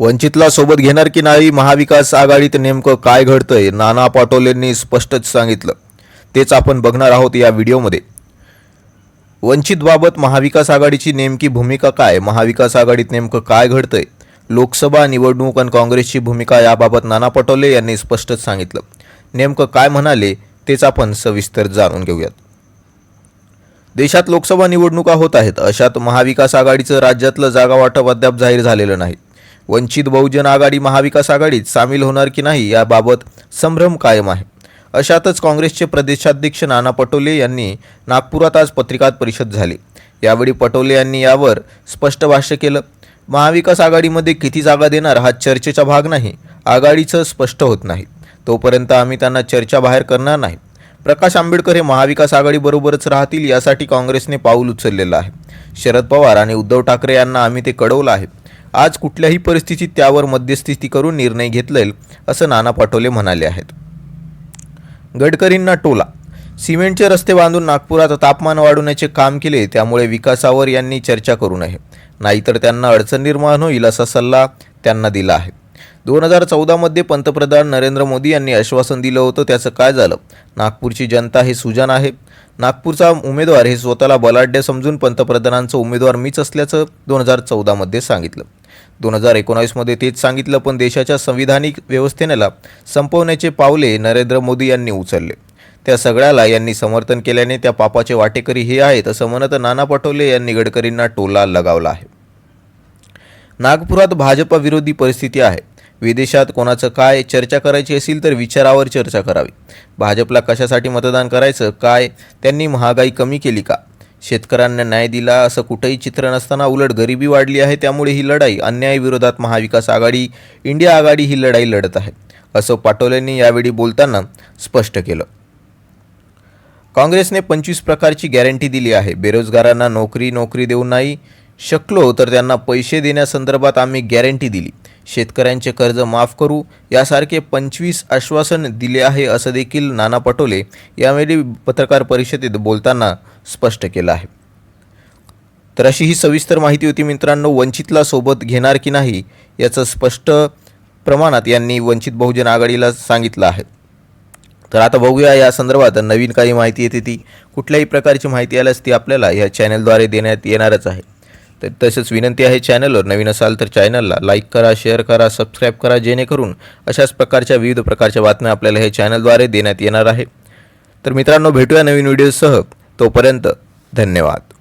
वंचितला सोबत घेणार की नाही महाविकास आघाडीत नेमकं काय घडतंय नाना पाटोलेंनी स्पष्टच सांगितलं. तेच आपण बघणार आहोत या व्हिडिओमध्ये. वंचितबाबत महाविकास आघाडीची नेमकी भूमिका काय महाविकास आघाडीत नेमकं काय घडतंय लोकसभा निवडणूक आणि काँग्रेसची भूमिका याबाबत नाना पटोले यांनी स्पष्टच सांगितलं. नेमकं काय म्हणाले तेच आपण सविस्तर जाणून घेऊयात. देशात लोकसभा निवडणुका होत आहेत अशात महाविकास आघाडीचं राज्यातलं जागा वाटप अद्याप जाहीर झालेलं नाही. वंचित बहुजन आघाडी महाविकास आघाडीत सामील होणार की नाही याबाबत संभ्रम कायम आहे. अशातच काँग्रेसचे प्रदेशाध्यक्ष नाना पटोले यांनी नागपुरात आज पत्रकार परिषद झाली. यावेळी पटोले यांनी यावर स्पष्ट भाष्य केलं. महाविकास आघाडीमध्ये किती जागा देणार हा चर्चेचा भाग नाही आघाडीचं स्पष्ट होत नाही. तोपर्यंत आम्ही त्यांना चर्चा बाहेर करणार नाही. प्रकाश आंबेडकर हे महाविकास आघाडीबरोबरच राहतील यासाठी काँग्रेसने पाऊल उचललेलं आहे. शरद पवार आणि उद्धव ठाकरे यांना आम्ही ते कळवलं आहे. आज कुठल्याही परिस्थितीत त्यावर मध्यस्थी करून निर्णय घेतलेल असं नाना पटोले म्हणाले आहेत. गडकरींना टोला. सिमेंटचे रस्ते बांधून नागपुरात तापमान वाढवण्याचे काम केले त्यामुळे विकासावर यांनी चर्चा करू नये. नाहीतर त्यांना अडचण निर्माण होईल असा सल्ला त्यांना दिला आहे. दोन हजार चौदामध्ये पंतप्रधान नरेंद्र मोदी यांनी आश्वासन दिलं होतं त्याचं काय झालं? नागपूरची जनता हे सुजन आहे. नागपूरचा उमेदवार हे स्वतःला बलाढ्य समजून पंतप्रधानांचं उमेदवार मीच असल्याचं दोन हजार चौदामध्ये सांगितलं. दोन हजार एकोणावीसमध्ये तेच सांगितलं पण देशाच्या संविधानिक व्यवस्थेनेला संपवण्याचे पावले नरेंद्र मोदी यांनी उचलले. त्या सगळ्याला यांनी समर्थन केल्याने त्या पापाचे वाटेकरी हे आहेत असं म्हणत नाना पटोले यांनी गडकरींना टोला लगावला आहे. नागपुरात भाजपा विरोधी परिस्थिती आहे. विदेशात कोणाचं काय चर्चा करायची असेल तर विचारावर चर्चा करावी. भाजपला कशासाठी मतदान करायचं काय त्यांनी महागाई कमी केली का? शेतकऱ्यांना न्याय दिला असं कुठंही चित्र नसताना उलट गरिबी वाढली आहे त्यामुळे ही लढाई अन्यायाविरोधात महाविकास आघाडी इंडिया आघाडी ही लढाई लढत आहे असं पाटोलेंनी यावेळी बोलताना स्पष्ट केलं. काँग्रेसने पंचवीस प्रकारची गॅरंटी दिली आहे. बेरोजगारांना नोकरी नोकरी देऊ नाही. शकलो तर त्यांना पैसे देण्यासंदर्भात आम्ही गॅरंटी दिली. शेतकऱ्यांचे कर्ज माफ करू यासारखे पंचवीस आश्वासन दिले आहे असं देखील नाना पटोले यावेळी पत्रकार परिषदेत बोलताना स्पष्ट केलं आहे. तर अशी ही सविस्तर माहिती होती मित्रांनो वंचितला सोबत घेणार की नाही याचं स्पष्ट प्रमाणात यांनी वंचित बहुजन आघाडीला सांगितलं आहे. तर आता बघूया या संदर्भात नवीन काही माहिती येते ती. कुठल्याही प्रकारची माहिती आल्यास ती आपल्याला या चॅनलद्वारे देण्यात येणारच आहे. तर तसंच विनंती आहे चॅनलवर नवीन असाल तर चॅनलला लाईक करा शेअर करा सबस्क्राईब करा जेणेकरून अशाच प्रकारच्या विविध प्रकारच्या बातम्या आपल्याला हे चॅनलद्वारे देण्यात येणार आहे. तर मित्रांनो भेटूया नवीन व्हिडिओसह तोपर्यंत धन्यवाद.